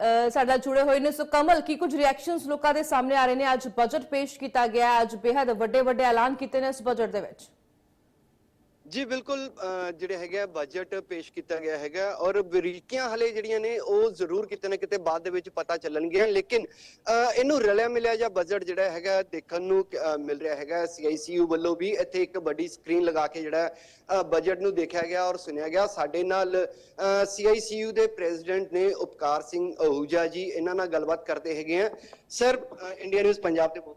ਅ, ਸਾਡੇ ਨਾਲ ਜੁੜੇ ਹੋਏ ਨੇ ਸੋ ਕਮਲ ਕੀ ਕੁਝ ਰਿਐਕਸ਼ਨਸ ਲੋਕਾਂ ਦੇ ਸਾਹਮਣੇ ਆ ਰਹੇ ਨੇ? ਅੱਜ ਬਜਟ ਪੇਸ਼ ਕੀਤਾ ਗਿਆ ਅੱਜ ਬੇहद ਵੱਡੇ ਵੱਡੇ ਐਲਾਨ ਕੀਤੇ ਨੇ ਇਸ ਬਜਟ ਦੇ ਵਿੱਚ। ਜੀ ਬਿਲਕੁਲ ਜਿਹੜੇ ਹੈਗੇ ਆ ਬਜਟ ਪੇਸ਼ ਕੀਤਾ ਗਿਆ ਹੈਗਾ ਔਰ ਬਰੀਕੀਆਂ ਹਲੇ ਜਿਹੜੀਆਂ ਨੇ ਉਹ ਜ਼ਰੂਰ ਕਿਤੇ ਨਾ ਕਿਤੇ ਬਾਅਦ ਦੇ ਵਿੱਚ ਪਤਾ ਚੱਲਣਗੀਆਂ। ਲੇਕਿਨ ਇਹਨੂੰ ਰਲਿਆ ਮਿਲਿਆ ਜਾਂ ਬਜਟ ਜਿਹੜਾ ਹੈਗਾ ਦੇਖਣ ਨੂੰ ਮਿਲ ਰਿਹਾ ਹੈਗਾ। ਸੀਆਈਸੀਯੂ ਵੱਲੋਂ ਵੀ ਇੱਥੇ ਇੱਕ ਵੱਡੀ ਸਕਰੀਨ ਲਗਾ ਕੇ ਜਿਹੜਾ ਬਜਟ ਨੂੰ ਦੇਖਿਆ ਗਿਆ ਔਰ ਸੁਣਿਆ ਗਿਆ। ਸਾਡੇ ਨਾਲ ਸੀਆਈਸੀਯੂ ਦੇ ਪ੍ਰੈਜ਼ੀਡੈਂਟ ਨੇ ਉਪਕਾਰ ਸਿੰਘ ਅਹੂਜਾ ਜੀ, ਇਹਨਾਂ ਨਾਲ ਗੱਲਬਾਤ ਕਰਦੇ ਹੈਗੇ ਆ। ਸਰ ਇੰਡੀਆ ਨਿਊਜ਼ ਪੰਜਾਬ ਤੇ ਬਹੁਤ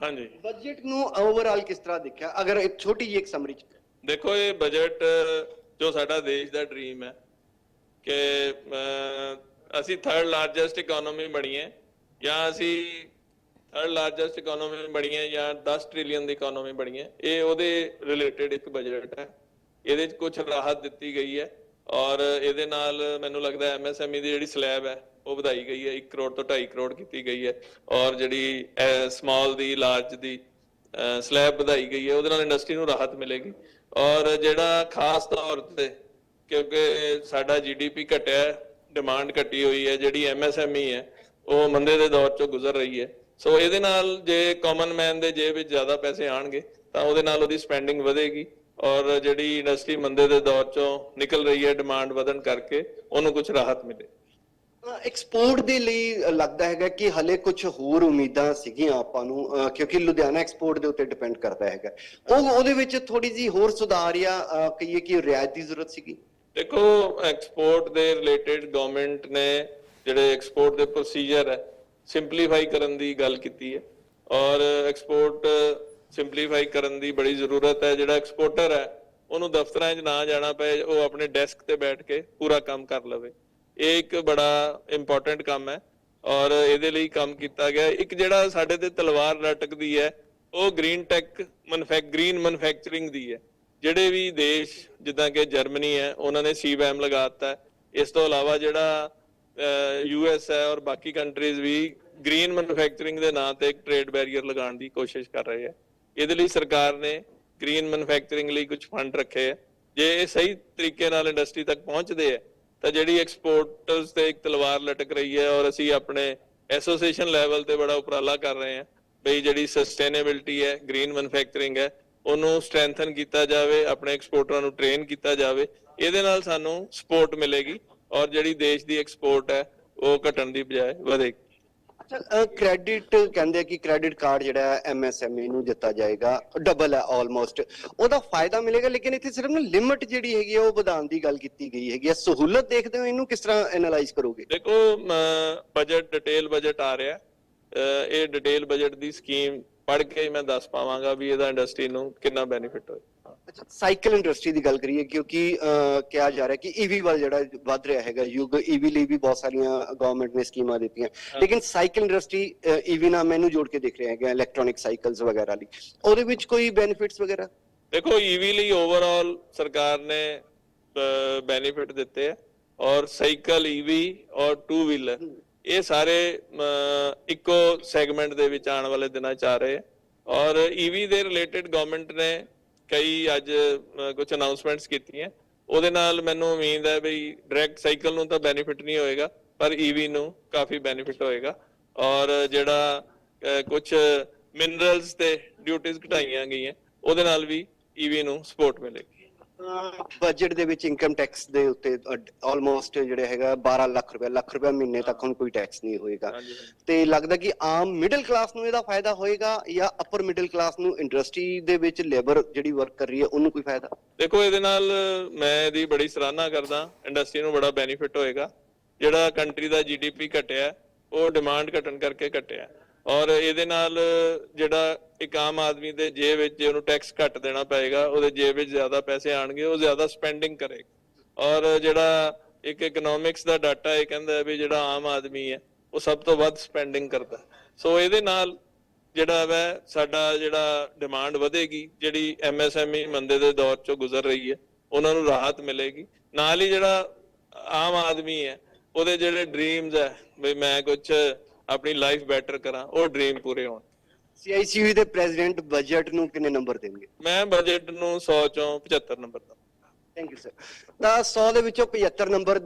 ਹਾਂਜੀ। ਬਜਟ ਨੂੰ ਓਵਰਆਲ ਕਿਸ ਤਰ੍ਹਾਂ ਦੇਖਿਆ? ਅਗਰ ਇੱਕ ਛੋਟੀ ਜਿਹੀ ਇੱਕ ਸਮਰੀ ਚ ਦੇਖੋ ਇਹ ਬਜਟ ਜੋ ਸਾਡਾ ਦੇਸ਼ ਦਾ ਡ੍ਰੀਮ ਹੈ ਕਿ ਅਸੀਂ ਥਰਡ ਲਾਰਜੈਸਟ ਇਕਨੋਮੀ ਬਣੀਏ ਜਾਂ ਅਸੀਂ ਥਰਡ ਲਾਰਜੈਸਟ ਇਕਨੋਮੀ ਬਣੀਏ ਜਾਂ 10 ਟ੍ਰਿਲੀਅਨ ਦੀ ਇਕਨੋਮੀ ਬਣੀਏ ਇਹ ਉਹਦੇ ਰਿਲੇਟਡ ਇੱਕ ਬਜਟ ਹੈ। ਇਹਦੇ ਵਿੱਚ ਕੁਝ ਰਾਹਤ ਦਿੱਤੀ ਗਈ ਹੈ ਔਰ ਇਹਦੇ ਨਾਲ ਮੈਨੂੰ ਲੱਗਦਾ ਐਮਐਸਐਮਈ ਦੀ ਜਿਹੜੀ ਸਲੈਬ ਹੈ ਉਹ ਵਧਾਈ ਗਈ ਹੈ 1 ਕਰੋੜ ਤੋਂ 2.5 ਕਰੋੜ ਕੀਤੀ ਗਈ ਹੈ ਔਰ ਜਿਹੜੀ ਸਮਾਲ ਦੀ ਲਾਰਜ ਦੀ ਸਲੈਬ ਵਧਾਈ ਗਈ ਹੈ, ਉਹਦੇ ਨਾਲ ਇੰਡਸਟਰੀ ਨੂੰ ਰਾਹਤ ਮਿਲੇਗੀ ਔਰ ਜਿਹੜਾ ਖਾਸ ਤੌਰ ਤੇ ਕਿਉਂਕਿ ਸਾਡਾ ਜੀਡੀਪੀ ਘਟਿਆ ਡਿਮਾਂਡ ਘਟੀ ਹੋਈ ਹੈ, ਜਿਹੜੀ ਐਮਐਸਐਮਈ ਹੈ, ਉਹ ਮੰਦੇ ਦੇ ਦੌਰ ਚੋਂ ਗੁਜ਼ਰ ਰਹੀ ਹੈ। ਸੋ ਇਹਦੇ ਨਾਲ ਜੇ ਕਾਮਨ ਮੈਨ ਦੇ ਜੇਬ ਵਿੱਚ ਜ਼ਿਆਦਾ ਪੈਸੇ ਆਣਗੇ ਤਾਂ ਉਹਦੇ ਨਾਲ ਉਹਦੀ ਸਪੈਂਡਿੰਗ ਵਧੇਗੀ ਔਰ ਜਿਹੜੀ ਇੰਡਸਟਰੀ ਮੰਦੇ ਦੇ ਦੌਰ ਚੋਂ ਨਿਕਲ ਰਹੀ ਹੈ ਡਿਮਾਂਡ ਵਧਣ ਕਰਕੇ ਉਹਨੂੰ ਕੁਝ ਰਾਹਤ ਮਿਲੇ। ਐਕਸਪੋਰਟ ਦੇ ਲਈ ਲੱਗਦਾ ਹੈਗਾ ਕਿ ਹਲੇ ਕੁਝ ਹੋਰ ਉਮੀਦਾਂ ਸੀਗੀਆਂ ਆਪਾਂ ਨੂੰ ਕਿਉਂਕਿ ਲੁਧਿਆਣਾ ਐਕਸਪੋਰਟ ਦੇ ਉੱਤੇ ਡਿਪੈਂਡ ਕਰਦਾ ਹੈਗਾ। ਉਹ, ਉਹਦੇ ਵਿੱਚ ਥੋੜੀ ਜੀ ਹੋਰ ਸੁਧਾਰ ਜਾਂ ਕਹੀਏ ਕਿ ਰਿਆਇਤ ਦੀ ਜ਼ਰੂਰਤ ਸੀਗੀ? ਦੇਖੋ ਐਕਸਪੋਰਟ ਦੇ ਰਿਲੇਟਡ ਗਵਰਨਮੈਂਟ ਨੇ ਜਿਹੜੇ ਐਕਸਪੋਰਟ ਦੇ ਪ੍ਰੋਸੀਜਰ ਹੈ ਸਿੰਪਲੀਫਾਈ ਕਰਨ ਦੀ ਗੱਲ ਕੀਤੀ ਹੈ। ਔਰ ਐਕਸਪੋਰਟ ਸਿੰਪਲੀਫਾਈ ਕਰਨ ਦੀ ਬੜੀ ਜ਼ਰੂਰਤ ਹੈ, ਜਿਹੜਾ ਐਕਸਪੋਰਟਰ ਹੈ, ਉਹਨੂੰ ਦਫ਼ਤਰਾਂ 'ਚ ਨਾ ਜਾਣਾ ਪਏ, ਉਹ ਆਪਣੇ ਡੈਸਕ ਤੇ ਬੈਠ ਕੇ ਪੂਰਾ ਕੰਮ ਕਰ ਲਵੇ। ਇਹ ਇੱਕ ਬੜਾ ਇੰਪੋਰਟੈਂਟ ਕੰਮ ਹੈ ਔਰ ਇਹਦੇ ਲਈ ਕੰਮ ਕੀਤਾ ਗਿਆ। ਇੱਕ ਜਿਹੜਾ ਸਾਡੇ ਤੇ ਤਲਵਾਰ ਲਟਕਦੀ ਹੈ, ਉਹ ਗ੍ਰੀਨ ਟੈਕ ਮੈਨੂਫੈਕ ਗ੍ਰੀਨ ਮੈਨੂਫੈਕਚਰਿੰਗ ਦੀ ਹੈ। ਜਿਹੜੇ ਵੀ ਦੇਸ਼, ਜਿੱਦਾਂ ਕਿ ਜਰਮਨੀ ਹੈ, ਉਹਨਾਂ ਨੇ ਸੀਬੈਮ ਲਗਾਤਾ ਹੈ। ਇਸ ਤੋਂ ਇਲਾਵਾ ਜਿਹੜਾ ਯੂਐਸ ਹੈ ਔਰ ਬਾਕੀ ਕੰਟਰੀਜ਼ ਵੀ ਗ੍ਰੀਨ ਮੈਨੂਫੈਕਚਰਿੰਗ ਦੇ ਨਾਂ ਤੇ ਇੱਕ ਟ੍ਰੇਡ ਬੈਰੀਅਰ ਲਗਾਉਣ ਦੀ ਕੋਸ਼ਿਸ਼ ਕਰ ਰਹੇ ਹੈ। ਇਹਦੇ ਲਈ ਸਰਕਾਰ ਨੇ ਗ੍ਰੀਨ ਮੈਨੂਫੈਕਚਰਿੰਗ ਲਈ ਕੁਝ ਫੰਡ ਰੱਖੇ ਹੈ। ਜੇ ਇਹ ਸਹੀ ਤਰੀਕੇ ਨਾਲ ਇੰਡਸਟਰੀ ਤੱਕ ਪਹੁੰਚਦੇ ਹੈ ਤਾਂ ਜਿਹੜੀ ਐਕਸਪੋਰਟਰਸ ਤੇ ਇੱਕ ਤਲਵਾਰ ਲਟਕ ਰਹੀ ਹੈ ਔਰ ਅਸੀਂ ਆਪਣੇ ਐਸੋਸੀਏਸ਼ਨ ਲੈਵਲ ਤੇ ਬੜਾ ਉਪਰਾਲਾ ਕਰ ਰਹੇ ਹਾਂ ਬਈ ਜਿਹੜੀ ਸਸਟੇਨੇਬਿਲਟੀ ਹੈ ਗ੍ਰੀਨ ਮੈਨੂਫੈਕਚਰਿੰਗ ਹੈ, ਉਹਨੂੰ ਸਟਰੈਂਥਨ ਕੀਤਾ ਜਾਵੇ, ਆਪਣੇ ਐਕਸਪੋਰਟਰਾਂ ਨੂੰ ਟ੍ਰੇਨ ਕੀਤਾ ਜਾਵੇ, ਇਹਦੇ ਨਾਲ ਸਾਨੂੰ ਸਪੋਰਟ ਮਿਲੇਗੀ ਔਰ ਜਿਹੜੀ ਦੇਸ਼ ਦੀ ਐਕਸਪੋਰਟ ਹੈ, ਉਹ ਘਟਣ ਦੀ ਬਜਾਏ ਵਧੇਗੀ। ਅੱਛਾ ਕ੍ਰੈਡਿਟ ਕਹਿੰਦੇ ਆ ਕਿ ਕ੍ਰੈਡਿਟ ਕਾਰਡ ਜਿਹੜਾ ਹੈ ਐਮਐਸਐਮਈ ਨੂੰ ਦਿੱਤਾ ਜਾਏਗਾ ਡਬਲ ਹੈ ਆਲਮੋਸਟ ਉਹਦਾ ਫਾਇਦਾ ਮਿਲੇਗਾ ਲੇਕਿਨ ਇੱਥੇ ਸਿਰਫ ਨਾ ਲਿਮਟ ਜਿਹੜੀ ਹੈਗੀ ਆ ਉਹ ਵਧਾਉਣ ਦੀ ਗੱਲ ਕੀਤੀ ਗਈ ਹੈਗੀ ਹੈ ਸਹੂਲਤ ਦੇਖਦੇ ਹੋ ਇਹਨੂੰ ਕਿਸ ਤਰ੍ਹਾਂ ਐਨਾਲਾਈਜ਼ ਕਰੋਗੇ? ਦੇਖੋ ਬਜਟ ਡਿਟੇਲ ਬਜਟ ਆ ਰਿਹਾ। ਹੈ। ਅਹ, ਇਹ ਡਿਟੇਲ ਬਜਟ ਦੀ ਸਕੀਮ ਪੜ੍ਹ ਕੇ ਹੀ ਮੈਂ ਦੱਸ ਪਾਵਾਂਗਾ ਵੀ ਇਹਦਾ ਇੰਡਸਟਰੀ ਨੂੰ ਕਿੰਨਾ ਬੈਨੀਫਿਟ ਹੋਏ ਅੱਛਾ ਸਾਈਕਲ ਇੰਡਸਟਰੀ ਦੀ ਗੱਲ ਕਰੀਏ ਕਿਉਂਕਿ ਕਿਹਾ ਜਾ ਰਿਹਾ ਕਿ ਈਵੀ ਵੱਲ ਜਿਹੜਾ ਵੱਧ ਰਿਹਾ ਹੈਗਾ ਯੁੱਗ ਈਵੀ ਲਈ ਵੀ ਬਹੁਤ ਸਾਰੀਆਂ ਗਵਰਨਮੈਂਟ ਨੇ ਸਕੀਮਾਂ ਦਿੱਤੀਆਂ। ਲੇਕਿਨ ਸਾਈਕਲ ਇੰਡਸਟਰੀ ਈਵੀ ਨਾਲ ਮੈਨੂੰ ਜੋੜ ਕੇ ਦੇਖ ਰਿਹਾ ਹੈਗਾ ਇਲੈਕਟ੍ਰੋਨਿਕ ਸਾਈਕਲਸ ਵਗੈਰਾ ਲਈ। ਉਹਦੇ ਵਿੱਚ ਕੋਈ ਬੈਨੀਫਿਟਸ ਵਗੈਰਾ? ਦੇਖੋ ਈਵੀ ਲਈ ਓਵਰਆਲ ਸਰਕਾਰ ਨੇ ਬੈਨੀਫਿਟ ਦਿੱਤੇ ਆ ਔਰ ਸਾਈਕਲ ਈਵੀ ਔਰ ਟੂ ਵੀਲਰ ਇਹ ਸਾਰੇ ਇੱਕੋ ਸੈਗਮੈਂਟ ਦੇ ਵਿੱਚ ਆਉਣ ਵਾਲੇ ਦਿਨਾਂ ਚ ਆ ਰਹੇ ਔਰ ਈਵੀ ਦੇ ਰਿਲੇਟਡ ਗਵਰਨਮੈਂਟ ਨੇ ਕਈ ਅੱਜ ਕੁਝ ਅਨਾਉਂਸਮੈਂਟਸ ਕੀਤੀਆਂ। ਉਹਦੇ ਨਾਲ ਮੈਨੂੰ ਉਮੀਦ ਹੈ ਵੀ ਡਾਇਰੈਕਟ ਸਾਈਕਲ ਨੂੰ ਤਾਂ ਬੈਨੀਫਿਟ ਨਹੀਂ ਹੋਏਗਾ, ਪਰ ਈਵੀ ਨੂੰ ਕਾਫੀ ਬੈਨੀਫਿਟ ਹੋਏਗਾ। ਔਰ ਜਿਹੜਾ ਕੁਝ ਮਿਨਰਲਸ ਤੇ ਡਿਊਟੀਆਂ ਘਟਾਈਆਂ ਗਈਆਂ, ਉਹਦੇ ਨਾਲ ਵੀ ਈਵੀ ਨੂੰ ਸਪੋਰਟ ਮਿਲੇਗੀ। ਬਜਟ ਦੇ ਵਿੱਚ ਇਨਕਮ ਟੈਕਸ ਦੇ ਉੱਤੇ ਆਲਮੋਸਟ ਜਿਹੜੇ ਹੈਗਾ 12 ਲੱਖ ਰੁਪਏ ਲੱਖ ਰੁਪਏ ਮਹੀਨੇ ਤੱਕ ਹੁਣ ਕੋਈ ਟੈਕਸ ਨਹੀਂ ਹੋਏਗਾ। ਤੇ ਲੱਗਦਾ ਕਿ ਆਮ ਮਿਡਲ ਕਲਾਸ ਨੂੰ ਇਹਦਾ ਫਾਇਦਾ ਹੋਏਗਾ ਜਾਂ ਅਪਰ ਮਿਡਲ ਕਲਾਸ ਨੂੰ ਇੰਡਸਟਰੀ ਦੇ ਵਿੱਚ ਲੇਬਰ ਜਿਹੜੀ ਵਰਕ ਕਰ ਰਹੀ ਹੈ ਉਹਨੂੰ ਕੋਈ ਫਾਇਦਾ? ਦੇਖੋ ਇਹਦੇ ਨਾਲ ਮੈਂ ਇਹਦੀ ਬੜੀ ਸਰਾਹਨਾ ਕਰਦਾ ਇੰਡਸਟਰੀ ਨੂੰ ਬੜਾ ਬੈਨੀਫਿਟ ਹੋਏਗਾ। ਜਿਹੜਾ ਕੰਟਰੀ ਦਾ ਜੀਡੀਪੀ ਘਟਿਆ ਉਹ ਡਿਮਾਂਡ ਘਟਣ ਕਰਕੇ ਘਟਿਆ। ਔਰ ਇਹਦੇ ਨਾਲ ਜਿਹੜਾ ਇੱਕ ਆਮ ਆਦਮੀ ਦੇ ਜੇਬ ਵਿੱਚ ਜੇ ਉਹਨੂੰ ਟੈਕਸ ਘੱਟ ਦੇਣਾ ਪਏਗਾ, ਉਹਦੇ ਜੇਬ ਵਿੱਚ ਜ਼ਿਆਦਾ ਪੈਸੇ ਆਣਗੇ ਉਹ ਜ਼ਿਆਦਾ ਸਪੈਂਡਿੰਗ ਕਰੇਗਾ। ਔਰ ਜਿਹੜਾ ਇੱਕ ਇਕਨੋਮਿਕਸ ਦਾ ਡਾਟਾ ਇਹ ਕਹਿੰਦਾ ਵੀ ਜਿਹੜਾ ਆਮ ਆਦਮੀ ਹੈ, ਉਹ ਸਭ ਤੋਂ ਵੱਧ ਸਪੈਂਡਿੰਗ ਕਰਦਾ ਸੋ ਇਹਦੇ ਨਾਲ ਜਿਹੜਾ ਵੈ ਸਾਡਾ ਜਿਹੜਾ ਡਿਮਾਂਡ ਵਧੇਗੀ, ਜਿਹੜੀ ਐਮਐਸਐਮਈ ਮੰਦੇ ਦੇ ਦੌਰ ਚੋਂ ਗੁਜ਼ਰ ਰਹੀ ਹੈ, ਉਹਨਾਂ ਨੂੰ ਰਾਹਤ ਮਿਲੇਗੀ। ਨਾਲ ਹੀ ਜਿਹੜਾ ਆਮ ਆਦਮੀ ਹੈ, ਉਹਦੇ ਜਿਹੜੇ ਡ੍ਰੀਮਸ ਹੈ, ਵੀ ਮੈਂ ਕੁਝ ਆਪਣੀ ਲਾਈਫ ਬੈਟਰ ਕਰਾਂ ਉਹ ਡ੍ਰੀਮ ਪੂਰੇ ਹੋਣ। ਸੀਆਈਸੀਯੂ ਦੇ ਪ੍ਰੈਜ਼ੀਡੈਂਟ ਬਜਟ ਨੂੰ ਕਿੰਨੇ ਨੰਬਰ ਦੇਣਗੇ? ਮੈਂ ਬਜਟ ਨੂੰ 100 ਚੋਂ 75 ਨੰਬਰ ਦਾ ਥੈਂਕ ਯੂ ਸਰ ਤਾਂ 100 ਦੇ ਵਿੱਚੋਂ 75 ਨੰਬਰ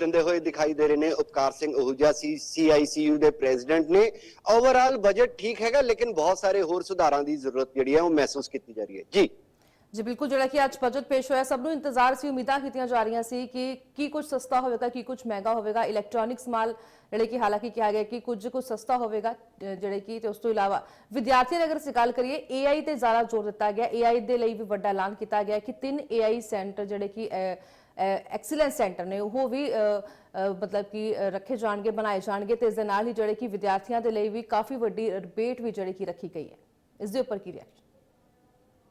ਦਿੰਦੇ ਹੋਏ ਦਿਖਾਈ ਦੇ ਰਹੇ ਨੇ ਉਪਕਾਰ ਸਿੰਘ ਉਹੂਜਾ ਸੀ ਸੀਆਈਸੀਯੂ ਦੇ ਪ੍ਰੈਜ਼ੀਡੈਂਟ ਨੇ। ਓਵਰਆਲ ਬਜਟ ਠੀਕ ਹੈਗਾ ਲੇਕਿਨ ਬਹੁਤ ਸਾਰੇ ਹੋਰ ਸੁਧਾਰਾਂ ਦੀ ਜ਼ਰੂਰਤ ਜਿਹੜੀ ਹੈ ਉਹ ਮਹਿਸੂਸ ਕੀਤੀ ਜਾ ਰਹੀ ਹੈ। ਜੀ। ਜੀ, ਬਿਲਕੁਲ ਜਿਹੜਾ ਕਿ ਅੱਜ ਬਜਟ ਪੇਸ਼ ਹੋਇਆ, ਸਭ ਨੂੰ ਇੰਤਜ਼ਾਰ ਸੀ, ਉਮੀਦਾਂ ਕੀਤੀਆਂ ਜਾ ਰਹੀਆਂ ਸੀ ਕਿ ਕੀ ਕੁਝ ਸਸਤਾ ਹੋਵੇਗਾ, ਕੀ ਕੁਝ ਮਹਿੰਗਾ ਹੋਵੇਗਾ ਇਲੈਕਟ੍ਰੋਨਿਕਸ ਮਾਲ ਜਿਹੜੇ ਕਿ ਹਾਲਾਂਕਿ ਕਿਹਾ ਗਿਆ ਕਿ ਕੁਝ ਕੁਝ ਸਸਤਾ ਹੋਵੇਗਾ ਜਿਹੜੇ ਕਿ ਤੇ ਉਸ ਤੋਂ ਇਲਾਵਾ ਵਿਦਿਆਰਥੀਆਂ ਦੀ ਅਗਰ ਅਸੀਂ ਗੱਲ ਕਰੀਏ AI ਤੇ ਜ਼ਿਆਦਾ ਜ਼ੋਰ ਦਿੱਤਾ ਗਿਆ AI ਦੇ ਲਈ ਵੀ ਵੱਡਾ ਐਲਾਨ ਕੀਤਾ ਗਿਆ ਕਿ ਤਿੰਨ AI ਸੈਂਟਰ ਜਿਹੜੇ ਕਿ ਐਕਸੀਲੈਂਸ ਸੈਂਟਰ ਨੇ, ਉਹ ਵੀ ਮਤਲਬ ਕਿ ਰੱਖੇ ਜਾਣਗੇ, ਬਣਾਏ ਜਾਣਗੇ ਤੇ ਇਸ ਦੇ ਨਾਲ ਹੀ ਜਿਹੜੇ ਕਿ ਵਿਦਿਆਰਥੀਆਂ ਦੇ ਲਈ ਵੀ ਕਾਫੀ ਵੱਡੀ ਰਿਬੇਟ ਵੀ ਜਿਹੜੀ ਕਿ ਰੱਖੀ ਗਈ ਹੈ। ਇਸ ਦੇ ਉੱਪਰ ਕੀ ਰਿਐਕਸ਼ਨ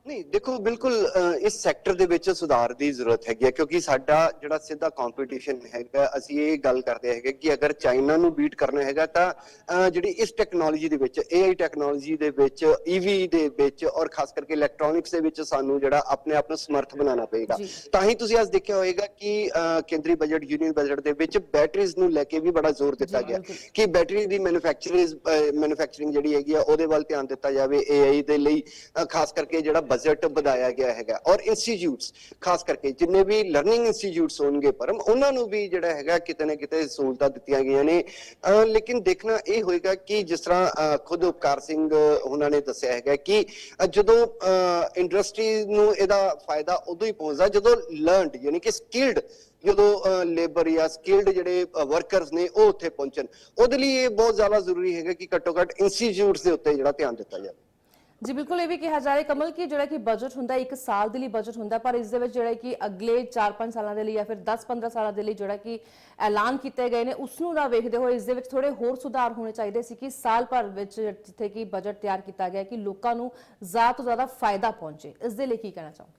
ਨਹੀਂ ਦੇਖੋ ਬਿਲਕੁਲ ਇਸ ਸੈਕਟਰ ਦੇ ਵਿੱਚ ਸੁਧਾਰ ਦੀ ਜ਼ਰੂਰਤ ਹੈਗੀ ਹੈ ਕਿਉਂਕਿ ਸਾਡਾ ਜਿਹੜਾ ਸਿੱਧਾ ਕੰਪੀਟੀਸ਼ਨ ਹੈਗਾ ਅਸੀਂ ਇਹ ਗੱਲ ਕਰਦੇ ਹੈਗੇ ਕਿ ਅਗਰ ਚਾਈਨਾ ਨੂੰ ਬੀਟ ਕਰਨਾ ਹੈਗਾ ਤਾਂ ਜਿਹੜੀ ਇਸ ਟੈਕਨੋਲੋਜੀ ਦੇ ਵਿੱਚ AI ਟੈਕਨੋਲੋਜੀ ਦੇ ਵਿੱਚ EV ਦੇ ਵਿੱਚ ਔਰ ਖਾਸ ਕਰਕੇ ਇਲੈਕਟ੍ਰੋਨਿਕਸ ਦੇ ਵਿੱਚ ਸਾਨੂੰ ਜਿਹੜਾ ਆਪਣੇ ਆਪ ਨੂੰ ਸਮਰਥ ਬਣਾਉਣਾ ਪਏਗਾ। ਤਾਂ ਹੀ ਤੁਸੀਂ ਅੱਜ ਦੇਖਿਆ ਹੋਵੇਗਾ ਕਿ ਕੇਂਦਰੀ ਬਜਟ ਯੂਨੀਅਨ ਬਜਟ ਦੇ ਵਿੱਚ ਬੈਟਰੀਜ਼ ਨੂੰ ਲੈ ਕੇ ਵੀ ਬੜਾ ਜ਼ੋਰ ਦਿੱਤਾ ਗਿਆ। ਕਿ ਬੈਟਰੀ ਦੀ ਮੈਨੂਫੈਕਚਰਿੰਗ ਮੈਨੂਫੈਕਚਰਿੰਗ ਜਿਹੜੀ ਹੈਗੀ ਆ ਉਹਦੇ ਵੱਲ ਧਿਆਨ ਦਿੱਤਾ ਜਾਵੇ AI ਦੇ ਲਈ ਖਾਸ ਕਰਕੇ ਜਿਹੜਾ ਬਜਟ ਵਧਾਇਆ ਗਿਆ ਹੈਗਾ। ਔਰ ਇੰਸਟੀਚਿਊਟਸ ਖਾਸ ਕਰਕੇ ਜਿੰਨੇ ਵੀ ਲਰਨਿੰਗ ਇੰਸਟੀਚਿਊਟਸ ਹੋਣਗੇ ਪਰਮ, ਉਹਨਾਂ ਨੂੰ ਵੀ ਜਿਹੜਾ ਹੈਗਾ ਕਿਤੇ ਨਾ ਕਿਤੇ ਸਹੂਲਤਾਂ ਦਿੱਤੀਆਂ ਗਈਆਂ ਨੇ। ਲੇਕਿਨ ਦੇਖਣਾ ਇਹ ਹੋਏਗਾ ਕਿ ਜਿਸ ਤਰ੍ਹਾਂ ਖੁਦ ਉਪਕਾਰ ਸਿੰਘ ਉਹਨਾਂ ਨੇ ਦੱਸਿਆ ਹੈਗਾ ਕਿ ਜਦੋਂ ਇੰਡਸਟਰੀ ਨੂੰ ਇਹਦਾ ਫਾਇਦਾ ਉਦੋਂ ਹੀ ਪਹੁੰਚਦਾ, ਜਦੋਂ ਲਰਨਡ ਯਾਨੀ ਕਿ ਸਕਿਲਡ ਜਦੋਂ ਲੇਬਰ ਜਾਂ ਸਕਿਲਡ ਜਿਹੜੇ ਵਰਕਰਸ ਨੇ ਉਹ ਉੱਥੇ ਪਹੁੰਚਣ। ਉਹਦੇ ਲਈ ਇਹ ਬਹੁਤ ਜ਼ਿਆਦਾ ਜ਼ਰੂਰੀ ਹੈਗਾ ਕਿ ਘੱਟੋ ਘੱਟ ਇੰਸਟੀਚਿਊਟਸ ਦੇ ਉੱਤੇ ਜਿਹੜਾ ਧਿਆਨ ਦਿੱਤਾ ਜਾਵੇ। ਜੀ, ਬਿਲਕੁਲ ਇਹ ਵੀ ਕਿਹਾ ਜਾ ਰਿਹਾ ਕਮਲ, ਕਿ ਜਿਹੜਾ ਕਿ ਬਜਟ ਹੁੰਦਾ ਇੱਕ ਸਾਲ ਦੇ ਲਈ ਬਜਟ ਹੁੰਦਾ, ਪਰ ਇਸ ਦੇ ਵਿੱਚ ਜਿਹੜਾ ਕਿ ਅਗਲੇ 4-5 ਸਾਲਾਂ ਦੇ ਲਈ ਜਾਂ ਫਿਰ 10-15 ਸਾਲਾਂ ਦੇ ਲਈ ਜਿਹੜਾ ਕਿ ਐਲਾਨ ਕੀਤੇ ਗਏ ਨੇ, ਉਸ ਨੂੰ ਨਾ ਵੇਖਦੇ ਹੋਏ ਇਸ ਦੇ ਵਿੱਚ ਥੋੜੇ ਹੋਰ ਸੁਧਾਰ ਹੋਣੇ ਚਾਹੀਦੇ ਸੀ ਕਿ ਸਾਲ ਭਰ ਵਿੱਚ ਜਿੱਥੇ ਕਿ ਬਜਟ ਤਿਆਰ ਕੀਤਾ ਗਿਆ, ਕਿ ਲੋਕਾਂ ਨੂੰ ਜ਼ਿਆਦਾ ਤੋਂ ਜ਼ਿਆਦਾ ਫਾਇਦਾ ਪਹੁੰਚੇ। ਇਸ ਦੇ ਲਈ ਕੀ ਕਹਿਣਾ ਚਾਹੋਗੇ?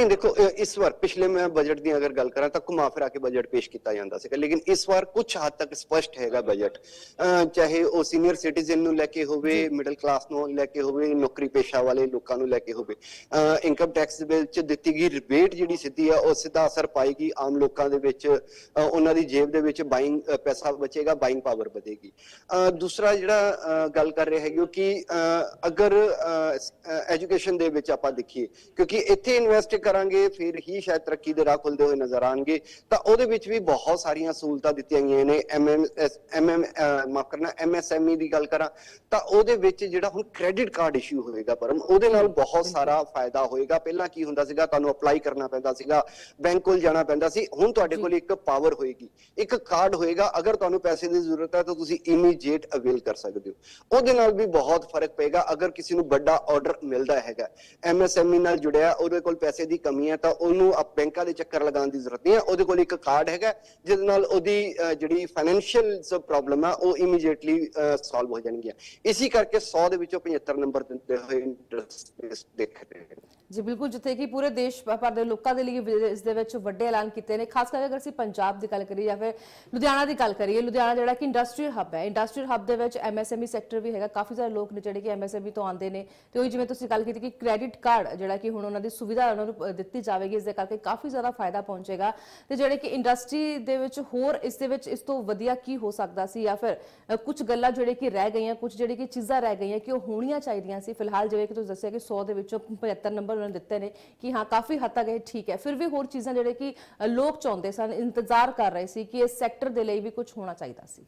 ਨਹੀਂ ਦੇਖੋ ਇਸ ਵਾਰ ਪਿਛਲੇ ਮੈਂ ਬਜਟ ਦੀ ਅਗਰ ਗੱਲ ਕਰਾਂ ਤਾਂ ਘੁਮਾ ਫਿਰਾ ਕੇ ਬਜਟ ਪੇਸ਼ ਕੀਤਾ ਜਾਂਦਾ ਸੀਗਾ। ਲੇਕਿਨ ਇਸ ਵਾਰ ਕੁਝ ਹੱਦ ਤੱਕ ਸਪਸ਼ਟ ਹੈਗਾ ਬਜਟ ਚਾਹੇ ਉਹ ਸੀਨੀਅਰ ਸਿਟੀਜ਼ਨ ਨੂੰ ਲੈ ਕੇ ਹੋਵੇ ਮਿਡਲ ਕਲਾਸ ਨੂੰ ਲੈ ਕੇ ਹੋਵੇ ਨੌਕਰੀ ਪੇਸ਼ਾ ਵਾਲੇ ਲੋਕਾਂ ਨੂੰ ਲੈ ਕੇ ਹੋਵੇ। ਇਨਕਮ ਟੈਕਸ ਦੇ ਵਿੱਚ ਦਿੱਤੀ ਗਈ ਰਿਬੇਟ ਜਿਹੜੀ ਸਿੱਧੀ ਆ ਉਹ ਸਿੱਧਾ ਅਸਰ ਪਾਏਗੀ ਆਮ ਲੋਕਾਂ ਦੇ ਵਿੱਚ। ਉਹਨਾਂ ਦੀ ਜੇਬ ਦੇ ਵਿੱਚ ਬਾਇੰਗ ਪੈਸਾ ਬਚੇਗਾ ਬਾਇੰਗ ਪਾਵਰ ਵਧੇਗੀ। ਦੂਸਰਾ ਜਿਹੜਾ ਗੱਲ ਕਰ ਰਹੇ ਹੈਗੇ ਕਿ ਅਗਰ ਐਜੂਕੇਸ਼ਨ ਦੇ ਵਿੱਚ ਆਪਾਂ ਦੇਖੀਏ ਕਿਉਂਕਿ ਇੱਥੇ ਇਨਵੈਸਟ ਕਰਾਂਗੇ ਫਿਰ ਹੀ ਸ਼ਾਇਦ ਤਰੱਕੀ ਦੇ ਰਾਹ ਖੁੱਲਦੇ ਹੋਏ ਨਜ਼ਰ ਆਣਗੇ ਤਾਂ ਉਹਦੇ ਵਿੱਚ ਵੀ ਬਹੁਤ ਸਾਰੀਆਂ ਸਹੂਲਤਾਂ ਦਿੱਤੀਆਂ ਗਈਆਂ ਨੇ। ਐਮਐਮ ਐਮਐਮ ਮਾਫ ਕਰਨਾ ਐਮਐਸਐਮਈ ਦੀ ਗੱਲ ਕਰਾਂ ਤਾਂ ਉਹਦੇ ਵਿੱਚ ਜਿਹੜਾ ਹੁਣ ਕ੍ਰੈਡਿਟ ਕਾਰਡ ਇਸ਼ੂ ਹੋਏਗਾ ਪਰਮ ਉਹਦੇ ਨਾਲ ਬਹੁਤ ਸਾਰਾ ਫਾਇਦਾ ਹੋਏਗਾ। ਪਹਿਲਾਂ ਕੀ ਹੁੰਦਾ ਸੀਗਾ ਤੁਹਾਨੂੰ ਅਪਲਾਈ ਕਰਨਾ ਪੈਂਦਾ ਸੀਗਾ ਬੈਂਕ ਕੋਲ ਜਾਣਾ ਪੈਂਦਾ ਸੀ। ਹੁਣ ਤੁਹਾਡੇ ਕੋਲ ਇੱਕ ਪਾਵਰ ਹੋਏਗੀ ਇੱਕ ਕਾਰਡ ਹੋਏਗਾ। ਅਗਰ ਤੁਹਾਨੂੰ ਪੈਸੇ ਦੀ ਜ਼ਰੂਰਤ ਹੈ ਤਾਂ ਤੁਸੀਂ ਇਮੀਡੀਏਟ ਅਵੇਲ ਕਰ ਸਕਦੇ ਹੋ। ਉਹਦੇ ਨਾਲ ਵੀ ਬਹੁਤ ਫ਼ਰਕ ਪਏਗਾ। ਅਗਰ ਕਿਸੇ ਨੂੰ ਵੱਡਾ ਆਰਡਰ ਮਿਲਦਾ ਹੈਗਾ ਐਮਐਸਐਮਈ ਨਾਲ ਜੁੜਿਆ ਉਹਦੇ ਕੋਲ ਪੈਸੇ ਦੀ ਕਮੀ ਹੈ ਤਾਂ ਉਹਨੂੰ ਅਪ ਬੈਂਕਾਂ ਦੇ ਚੱਕਰ ਲਗਾਉਣ ਦੀ ਜ਼ਰੂਰਤ ਨਹੀਂ ਹੈ। ਉਹਦੇ ਕੋਲ ਇੱਕ ਕਾਰਡ ਹੈਗਾ ਜਿਹਦੇ ਨਾਲ ਉਹਦੀ ਜਿਹੜੀ ਫਾਈਨੈਂਸ਼ੀਅਲ ਪ੍ਰੋਬਲਮ ਹੈ, ਉਹ ਇਮੀਡੀਏਟਲੀ ਸੋਲਵ ਹੋ ਜਾਣਗੀਆਂ ਇਸੇ ਕਰਕੇ 100 ਦੇ ਵਿੱਚੋਂ 75 ਨੰਬਰ ਦਿੰਦੇ ਹੋਏ ਇੰਟਰਸਟ ਦੇਖ ਰਹੇ ਹਾਂ ਜੀ, ਬਿਲਕੁਲ, ਜਿੱਥੇ ਕਿ ਪੂਰੇ ਦੇਸ਼ ਭਰ ਦੇ ਲੋਕਾਂ ਦੇ ਲਈ ਇਸ ਦੇ ਵਿੱਚ ਵੱਡੇ ਐਲਾਨ ਕੀਤੇ ਨੇ। ਖਾਸ ਕਰਕੇ ਅਗਰ ਅਸੀਂ ਪੰਜਾਬ ਦੀ ਗੱਲ ਕਰੀਏ ਜਾਂ ਫਿਰ ਲੁਧਿਆਣਾ ਦੀ ਗੱਲ ਕਰੀਏ, ਲੁਧਿਆਣਾ ਜਿਹੜਾ ਕਿ ਇੰਡਸਟਰੀਅਲ ਹੱਬ ਹੈ। ਇੰਡਸਟਰੀਅਲ ਹੱਬ ਦੇ ਵਿੱਚ ਐਮਐਸਐਮਈ ਸੈਕਟਰ ਵੀ ਹੈਗਾ। ਕਾਫੀ ਸਾਰੇ ਲੋਕ ਨੇ ਜਿਹੜੇ ਕਿ ਐਮਐਸਐਮਈ ਤੋਂ ਆਉਂਦੇ ਨੇ। ਤੇ ਉਹੀ ਜਿਵੇਂ ਤੁਸੀਂ ਗੱਲ ਕੀਤੀ ਕਿ ਕ੍ਰੈਡਿਟ ਕਾਰਡ ਜਿਹੜਾ ਕਿ ਹੁਣ ਉਹਨਾਂ ਦੀ ਸੁਵਿਧਾ ਉਹਨਾਂ ਨੂੰ ਦਿੱਤੀ ਜਾਵੇਗੀ, ਇਸ ਦੇ ਕਰਕੇ ਕਾਫੀ ਜ਼ਿਆਦਾ ਫਾਇਦਾ ਪਹੁੰਚੇਗਾ। ਤੇ ਜਿਹੜੇ ਕਿ ਇੰਡਸਟਰੀ ਦੇ ਵਿੱਚ ਹੋਰ ਇਸ ਦੇ ਵਿੱਚ ਇਸ ਤੋਂ ਵਧੀਆ ਕੀ ਹੋ ਸਕਦਾ ਸੀ ਜਾਂ ਫਿਰ ਕੁਝ ਗੱਲਾਂ ਜਿਹੜੇ ਕਿ ਰਹਿ ਗਈਆਂ, ਕੁਝ ਜਿਹੜੀ ਕਿ ਚੀਜ਼ਾਂ ਰਹਿ ਗਈਆਂ ਕਿ ਉਹ ਹੋਣੀਆਂ ਚਾਹੀਦੀਆਂ ਸੀ। ਫਿਲਹਾਲ ਜਿਵੇਂ ਕਿ ਤੁਸੀਂ ਦੱਸਿਆ ਕਿ 100 ਦੇ ਵਿੱਚੋਂ 75 ਨੰਬਰ ਉਹਨਾਂ ਨੇ ਦਿੱਤੇ ਨੇ ਕਿ ਹਾਂ, ਕਾਫੀ ਹੱਦ ਤੱਕ ਇਹ ਠੀਕ ਹੈ। ਫਿਰ ਵੀ ਹੋਰ ਚੀਜ਼ਾਂ ਜਿਹੜੇ ਕਿ ਲੋਕ ਚਾਹੁੰਦੇ ਸਨ, ਇੰਤਜ਼ਾਰ ਕਰ ਰਹੇ ਸੀ ਕਿ ਇਸ ਸੈਕਟਰ ਦੇ ਲਈ ਵੀ ਕੁਝ ਹੋਣਾ ਚਾਹੀਦਾ ਸੀ।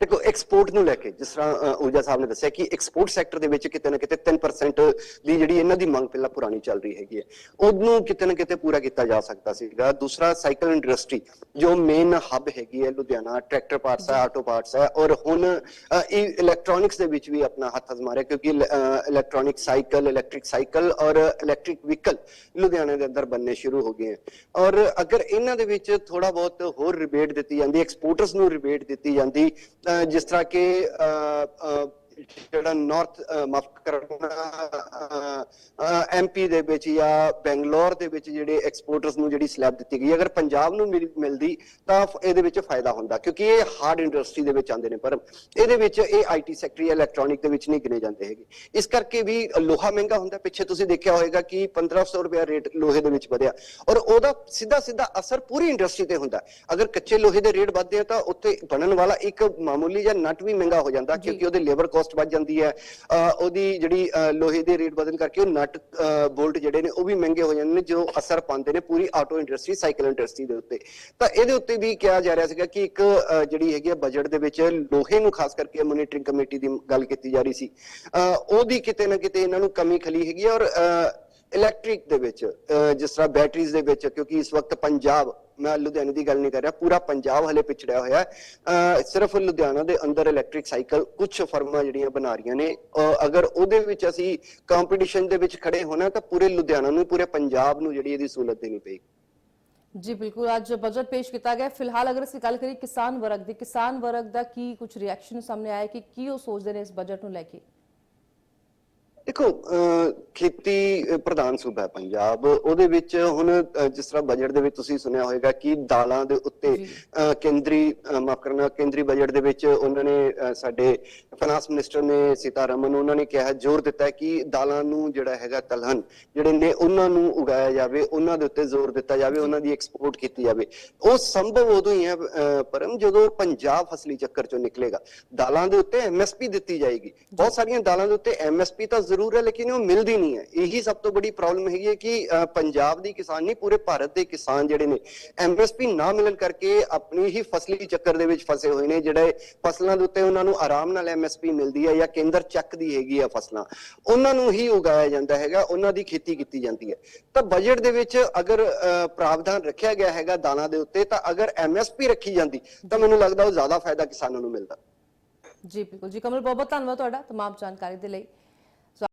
ਦੇਖੋ ਐਕਸਪੋਰਟ ਨੂੰ ਲੈ ਕੇ, ਜਿਸ ਤਰ੍ਹਾਂ ਊਰਜਾ ਸਾਹਿਬ ਨੇ ਦੱਸਿਆ ਕਿ ਐਕਸਪੋਰਟ ਸੈਕਟਰ ਦੇ ਵਿੱਚ ਕਿਤੇ ਨਾ ਕਿਤੇ 3% ਦੀ ਜਿਹੜੀ ਇਹਨਾਂ ਦੀ ਮੰਗ ਪਹਿਲਾਂ ਪੁਰਾਣੀ ਚੱਲ ਰਹੀ ਹੈਗੀ ਹੈ। ਉਹਨੂੰ ਕਿਤੇ ਨਾ ਕਿਤੇ ਪੂਰਾ ਕੀਤਾ ਜਾ ਸਕਦਾ ਸੀਗਾ। ਦੂਸਰਾ ਸਾਈਕਲ ਇੰਡਸਟਰੀ ਜੋ ਮੇਨ ਹੱਬ ਹੈਗੀ ਹੈ ਲੁਧਿਆਣਾ ਟਰੈਕਟਰ ਪਾਰਟਸ ਹੈ ਆਟੋ ਪਾਰਟਸ ਹੈ, ਔਰ ਹੁਣ ਇਹ ਇਲੈਕਟ੍ਰੋਨਿਕਸ ਦੇ ਵਿੱਚ ਵੀ ਆਪਣਾ ਹੱਥ ਅਜ਼ਮਾ ਕਿਉਂਕਿ ਇਲੈਕਟ੍ਰੋਨਿਕ ਸਾਈਕਲ ਇਲੈਕਟ੍ਰਿਕ ਸਾਈਕਲ ਔਰ ਇਲੈਕਟ੍ਰਿਕ ਵਹੀਕਲ ਲੁਧਿਆਣੇ ਦੇ ਅੰਦਰ ਬੰਨੇ ਸ਼ੁਰੂ ਹੋ ਗਏ ਹੈ। ਔਰ ਅਗਰ ਇਹਨਾਂ ਦੇ ਵਿੱਚ ਥੋੜਾ ਬਹੁਤ ਹੋਰ ਰਿਬੇਟ ਦਿੱਤੀ ਜਾਂਦੀ ਐਕਸਪੋਰਟਰਸ ਨੂੰ ਰਿਬੇਟ ਦਿੱਤੀ ਜਾਂਦੀ ਜਿਸ ਤਰ੍ਹਾਂ ਕਿ ਅਹ, ਅਹ, ਜਿਹੜਾ ਨਾਰਥ ਮਾਫ ਕਰਨਾ ਐਮਪੀ ਦੇ ਵਿੱਚ ਜਾਂ ਬੈਂਗਲੌਰ ਦੇ ਵਿੱਚ ਜਿਹੜੇ ਐਕਸਪੋਰਟਰਸ ਨੂੰ ਜਿਹੜੀ ਸਲੈਬ ਦਿੱਤੀ ਗਈ ਅਗਰ ਪੰਜਾਬ ਨੂੰ ਮਿਲ- ਮਿਲਦੀ ਤਾਂ ਇਹਦੇ ਵਿੱਚ ਫਾਇਦਾ ਹੁੰਦਾ ਕਿਉਂਕਿ ਇਹ ਹਾਰਡ ਇੰਡਸਟਰੀ ਦੇ ਵਿੱਚ ਆਉਂਦੇ ਨੇ ਪਰ ਇਹਦੇ ਵਿੱਚ ਇਹ ਆਈਟੀ ਸੈਕਟਰ ਜਾਂ ਇਲੈਕਟ੍ਰੋਨਿਕ ਦੇ ਵਿੱਚ ਨਹੀਂ ਗਿਣੇ ਜਾਂਦੇ ਹੈਗੇ। ਇਸ ਕਰਕੇ ਵੀ ਲੋਹਾ ਮਹਿੰਗਾ ਹੁੰਦਾ ਪਿੱਛੇ ਤੁਸੀਂ ਦੇਖਿਆ ਹੋਵੇਗਾ ਕਿ 1500 ਰੁਪਏ ਰੇਟ ਲੋਹੇ ਦੇ ਵਿੱਚ ਵਧਿਆ ਔਰ ਉਹਦਾ ਸਿੱਧਾ ਸਿੱਧਾ ਅਸਰ ਪੂਰੀ ਇੰਡਸਟਰੀ ਤੇ ਹੁੰਦਾ। ਅਗਰ ਕੱਚੇ ਲੋਹੇ ਦੇ ਰੇਟ ਵੱਧਦੇ ਆ ਤਾਂ ਉੱਥੇ ਬਣਨ ਵਾਲਾ ਇੱਕ ਮਾਮੂਲੀ ਜਿਹਾ ਨਟ ਵੀ ਮਹਿੰਗਾ ਹੋ ਜਾਂਦਾ ਕਿਉਂਕਿ ਉਹਦੇ ਲੇਬਰ ਕਾਸਟ ਕਾਸਟ ਵੱਧ ਜਾਂਦੀ ਹੈ ਉਹਦੀ ਜਿਹੜੀ ਲੋਹੇ ਦੇ ਰੇਟ ਵਧਣ ਕਰਕੇ ਉਹ ਨਟ ਬੋਲਟ ਜਿਹੜੇ ਨੇ ਉਹ ਵੀ ਮਹਿੰਗੇ ਹੋ ਜਾਂਦੇ ਨੇ, ਜੋ ਅਸਰ ਪਾਉਂਦੇ ਨੇ ਪੂਰੀ ਆਟੋ ਇੰਡਸਟਰੀ ਸਾਈਕਲ ਇੰਡਸਟਰੀ ਦੇ ਉੱਤੇ। ਤਾਂ ਇਹਦੇ ਉੱਤੇ ਵੀ ਕਿਹਾ ਜਾ ਰਿਹਾ ਸੀਗਾ ਕਿ ਇੱਕ ਜਿਹੜੀ ਹੈਗੀ ਹੈ ਬਜਟ ਦੇ ਵਿੱਚ ਲੋਹੇ ਨੂੰ ਖਾਸ ਕਰਕੇ ਮੋਨੀਟਰਿੰਗ ਕਮੇਟੀ ਦੀ ਗੱਲ ਕੀਤੀ ਜਾ ਰਹੀ ਸੀ। ਉਹਦੀ ਕਿਤੇ ਨਾ ਕਿਤੇ ਇਹਨਾਂ ਨੂੰ ਕਮੀ ਖਲੀ ਹੈਗੀ ਹੈ ਔਰ ਇਲੈਕਟ੍ਰਿਕ ਦੇ ਵਿੱਚ ਜਿਸ ਤਰ੍ਹਾਂ ਬੈਟਰੀਜ਼ ਦੇ ਵਿੱਚ, ਕਿਉਂਕਿ ਇਸ ਵਕਤ ਪੰਜਾਬ, ਮੈਂ ਲੁਧਿਆਣੇ ਦੀ ਗੱਲ ਨਹੀਂ ਕਰ ਰਿਹਾ, ਪੂਰਾ ਪੰਜਾਬ ਹਲੇ ਪਿਛੜਿਆ ਹੋਇਆ ਹੈ। ਸਿਰਫ ਲੁਧਿਆਣਾ ਦੇ ਅੰਦਰ ਇਲੈਕਟ੍ਰਿਕ ਸਾਈਕਲ ਕੁਝ ਫਰਮਾਂ ਜਿਹੜੀਆਂ ਬਣਾ ਰਹੀਆਂ ਨੇ। ਅਗਰ ਉਹਦੇ ਵਿੱਚ ਅਸੀਂ ਕੰਪੀਟੀਸ਼ਨ ਦੇ ਵਿੱਚ ਖੜੇ ਹੋਣਾ, ਤਾਂ ਪੂਰੇ ਲੁਧਿਆਣਾ ਨੂੰ, ਪੂਰੇ ਪੰਜਾਬ ਨੂੰ ਜਿਹੜੀ ਇਹਦੀ ਸਹੂਲਤ ਦੇਣੀ ਪਏਗੀ। ਜੀ, ਬਿਲਕੁਲ। ਅੱਜ ਬਜਟ ਪੇਸ਼ ਕੀਤਾ ਗਿਆ। ਫਿਲਹਾਲ ਅਗਰ ਅਸੀਂ ਗੱਲ ਕਰੀਏ ਕਿਸਾਨ ਵਰਗ ਦੀ, ਕਿਸਾਨ ਵਰਗ ਦਾ ਕੀ ਕੁਝ ਰਿਐਕਸ਼ਨ ਸਾਹਮਣੇ ਆਇਆ ਕਿ ਕੀ ਉਹ ਸੋਚਦੇ ਨੇ ਇਸ ਬਜਟ ਨੂੰ ਲੈ ਕੇ? ਦੇਖੋ ਖੇਤੀ ਪ੍ਰਧਾਨ ਸੂਬਾ ਹੈ ਪੰਜਾਬ। ਉਹਦੇ ਵਿੱਚ ਹੁਣ ਜਿਸ ਤਰ੍ਹਾਂ ਬਜਟ ਦੇ ਵਿੱਚ ਤੁਸੀਂ ਸੁਣਿਆ ਹੋਵੇਗਾ ਕਿ ਦਾਲਾਂ ਦੇ ਉੱਤੇ ਕੇਂਦਰੀ ਮਾਫ਼ ਕਰਨਾ ਕੇਂਦਰੀ ਬਜਟ ਦੇ ਵਿੱਚ ਉਹਨਾਂ ਨੇ ਸਾਡੇ ਫਾਈਨਾਂਸ ਮਿਨਿਸਟਰ ਨੇ ਸੀਤਾਰਮਨ ਉਹਨਾਂ ਨੇ ਕਿਹਾ ਜ਼ੋਰ ਦਿੱਤਾ ਕਿ ਦਾਲਾਂ ਨੂੰ ਜਿਹੜਾ ਹੈਗਾ ਤਲਹਨ ਜਿਹੜੇ ਨੇ ਉਹਨਾਂ ਨੂੰ ਉਗਾਇਆ ਜਾਵੇ ਉਹਨਾਂ ਦੇ ਉੱਤੇ ਜ਼ੋਰ ਦਿੱਤਾ ਜਾਵੇ ਉਹਨਾਂ ਦੀ ਐਕਸਪੋਰਟ ਕੀਤੀ ਜਾਵੇ। ਉਹ ਸੰਭਵ ਉਦੋਂ ਹੀ ਹੈ ਪਰਮ ਜਦੋਂ ਪੰਜਾਬ ਫਸਲੀ ਚੱਕਰ ਚੋਂ ਨਿਕਲੇਗਾ। ਦਾਲਾਂ ਦੇ ਉੱਤੇ ਐਮਐਸਪੀ ਦਿੱਤੀ ਜਾਏਗੀ। ਬਹੁਤ ਸਾਰੀਆਂ ਦਾਲਾਂ ਦੇ ਉੱਤੇ ਐਮਐਸਪੀ ਤਾਂ ਜ਼ਰੂਰ ਹੈ ਲੇਕਿਨ ਉਹ ਮਿਲਦੀ ਨਹੀਂ ਹੈ ਇਹੀ ਸਭ ਤੋਂ ਵੱਡੀ ਪ੍ਰੋਬਲਮ ਹੈਗੀ ਹੈ ਕਿ ਅਹ, ਪੰਜਾਬ ਦੀ ਕਿਸਾਨ ਨਹੀਂ ਪੂਰੇ ਭਾਰਤ ਦੇ ਕਿਸਾਨ ਜਿਹੜੇ ਨੇ ਐਮਐਸਪੀ ਨਾ ਮਿਲਣ ਕਰਕੇ ਆਪਣੀ ਹੀ ਫਸਲੀ ਚੱਕਰ ਦੇ ਵਿੱਚ ਫਸੇ ਹੋਏ ਨੇ ਜਿਹੜੇ ਫਸਲਾਂ ਦੇ ਉੱਤੇ ਉਹਨਾਂ ਨੂੰ ਆਰਾਮ ਨਾਲ ਐਮਐਸਪੀ ਮਿਲਦੀ ਹੈ ਜਾਂ ਕੇਂਦਰ ਚੱਕਦੀ ਹੈਗੀ ਆ ਫਸਲਾਂ ਉਹਨਾਂ ਨੂੰ ਹੀ ਉਗਾਇਆ ਜਾਂਦਾ ਹੈਗਾ ਉਹਨਾਂ ਦੀ ਖੇਤੀ ਕੀਤੀ ਜਾਂਦੀ ਹੈ ਤਾਂ ਬਜਟ ਦੇ ਵਿੱਚ ਅਗਰ ਅਹ, ਪ੍ਰਾਵਧਾਨ ਰੱਖਿਆ ਗਿਆ ਹੈਗਾ ਦਾਲਾਂ ਦੇ ਉੱਤੇ ਤਾਂ ਅਗਰ ਐਮਐਸਪੀ ਰੱਖੀ ਜਾਂਦੀ ਤਾਂ ਮੈਨੂੰ ਲੱਗਦਾ ਉਹ ਜ਼ਿਆਦਾ ਫਾਇਦਾ ਕਿਸਾਨਾਂ ਨੂੰ ਮਿਲਦਾ ਜੀ ਬਿਲਕੁਲ ਜੀ ਕਮਲ ਬਹੁਤ ਬਹੁਤ ਧੰਨਵਾਦ ਤੁਹਾਡਾ तमाम ਜਾਣਕਾਰੀ ਦੇ ਲਈ